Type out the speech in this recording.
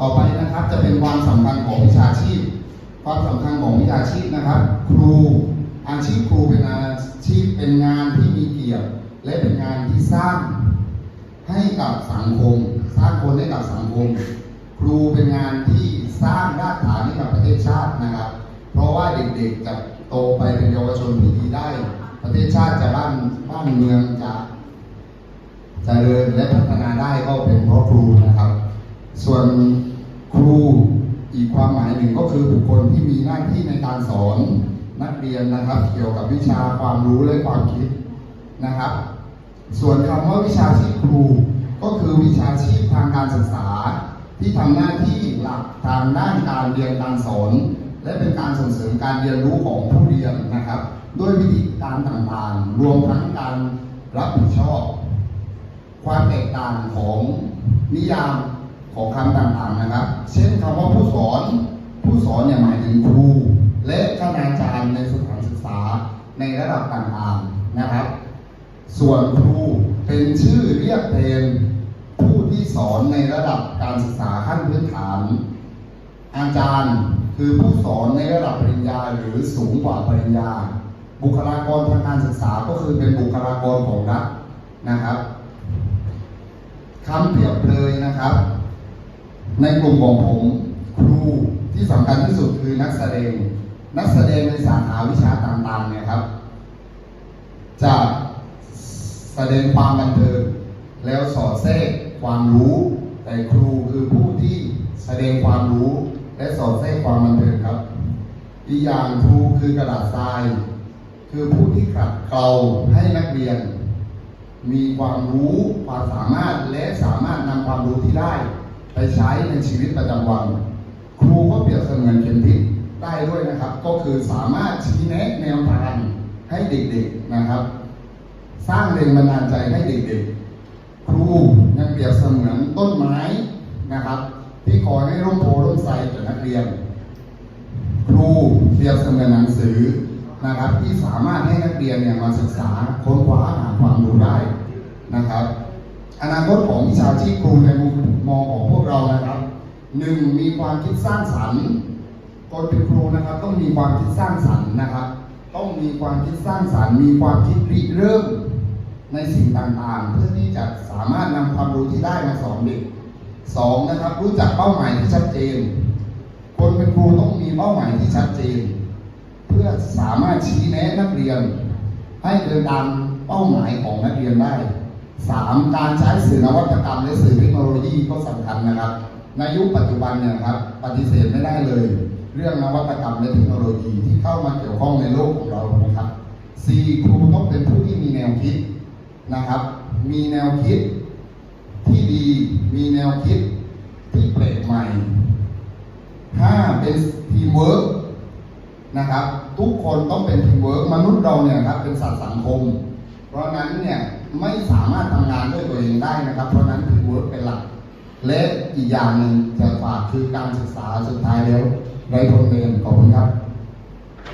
ต่อไปนะครับจะเป็นความสำคัญของวิชาชีพ ความสำคัญของวิชาชีพนะครับ ครูอาชีพครูเป็นอาชีพเป็นงานที่มีเกียรติและเป็นงานที่สร้างให้กับสังคม สร้างคนให้กับสังคม ครูเป็นงานที่สร้างรากฐานให้กับประเทศชาตินะครับ เพราะว่าเด็กๆจะโตไปเป็นเยาวชนที่ดีได้ ประเทศชาติจะบ้านบ้านเมืองจะเจริญและพัฒนาได้ก็เป็นเพราะครูนะครับ ส่วนครูอีกความหมายหนึ่งก็คือบุคคลที่มีหน้าที่ในการสอนนักเรียนนะครับ เกี่ยวกับวิชาความรู้และความคิดนะครับ ส่วนคำว่าวิชาชีพครู ก็คือวิชาชีพทางการศึกษา ที่ทำหน้าที่หลักทางด้านการเรียนการสอน และเป็นการส่งเสริมการเรียนรู้ของผู้เรียนนะครับด้วยวิธีการต่างๆ รวมทั้งการรับผิดชอบ ความแตกต่างของนิยาม ของคำต่างๆนะครับ เช่นคำว่าผู้สอน ผู้สอนเนี่ยหมายถึงครู และคณาจารย์ในสถานศึกษาในระดับต่างๆนะครับ ส่วนครูเป็นชื่อเรียกแทนผู้ที่สอนในระดับการศึกษาขั้นพื้นฐาน อาจารย์คือผู้สอนในระดับปริญญาหรือสูงกว่าปริญญา บุคลากรทางการศึกษาก็คือเป็นบุคลากรของรัฐนะครับคำเปรียบเลยนะครับ ในกลุ่มของผมครูที่สำคัญที่สุดคือนักแสดง นักแสดงในสาขาวิชาต่างๆเนี่ยครับ จะแสดงความบันเทิงแล้วสอดแทรกความรู้ แต่ครูคือผู้ที่แสดงความรู้และสอดแทรกความบันเทิงครับ อีกอย่างครูคือกระดาษทราย คือผู้ที่ขัดเกลาให้นักเรียน มีความรู้ความสามารถและสามารถนำความรู้ที่ได้ ไปใช้ในชีวิตประจำวัน ครูก็เปรียบเสมือนเข็มทิศได้ด้วยนะครับ ก็คือสามารถชี้แนะแนวทางให้เด็กๆนะครับ สร้างแรงบันดาลใจให้เด็กๆ ครูยังเปรียบเสมือนต้นไม้นะครับ ที่คอยให้ร่มโพร่มไทรแก่นักเรียน ครูเปรียบเสมือนหนังสือนะครับ ที่สามารถให้นักเรียนเนี่ยมาศึกษาค้นคว้าหาความรู้ได้นะครับ อนาคตของวิชาชีพครูในมุม มองของพวกเรานะครับหนึ่งมีความคิดสร้างสรรค์คนเป็นครูนะครับ ต้องมีความคิดสร้างสรรค์นะครับ ต้องมีความคิดสร้างสรรค์ มีความคิดริเริ่มในสิ่งต่างๆ เพื่อที่จะสามารถนำความรู้ที่ได้มาสอนเด็กสองนะครับ รู้จักเป้าหมายที่ชัดเจน คนเป็นครูต้องมีเป้าหมายที่ชัดเจน เพื่อสามารถชี้แนะนักเรียน ให้เดินตามเป้าหมายของนักเรียนได้ สามการใช้สื่อนวัตกรรมและสื่อเทคโนโลยีก็สำคัญนะครับ ในยุคปัจจุบันเนี่ยครับปฏิเสธไม่ได้เลย เรื่องนวัตกรรมและเทคโนโลยีที่เข้ามาเกี่ยวข้องในโลกของเรานะครับสี่ครูต้องเป็นผู้ที่มีแนวคิดนะครับ มีแนวคิดที่ดี มีแนวคิดที่แปลกใหม่ห้าเป็นทีมเวิร์กนะครับ ทุกคนต้องเป็นทีมเวิร์กมนุษย์เราเนี่ยครับเป็นสัตว์สังคม เพราะนั้นเนี่ยไม่สามารถทำงานด้วยตัวเองได้นะครับ เพราะนั้นคือเวิร์กเป็นหลัก และอีกอย่างหนึ่งจะฝากคือการศึกษาสุดท้ายแล้วไร้ทนเรียนขอบคุณครับ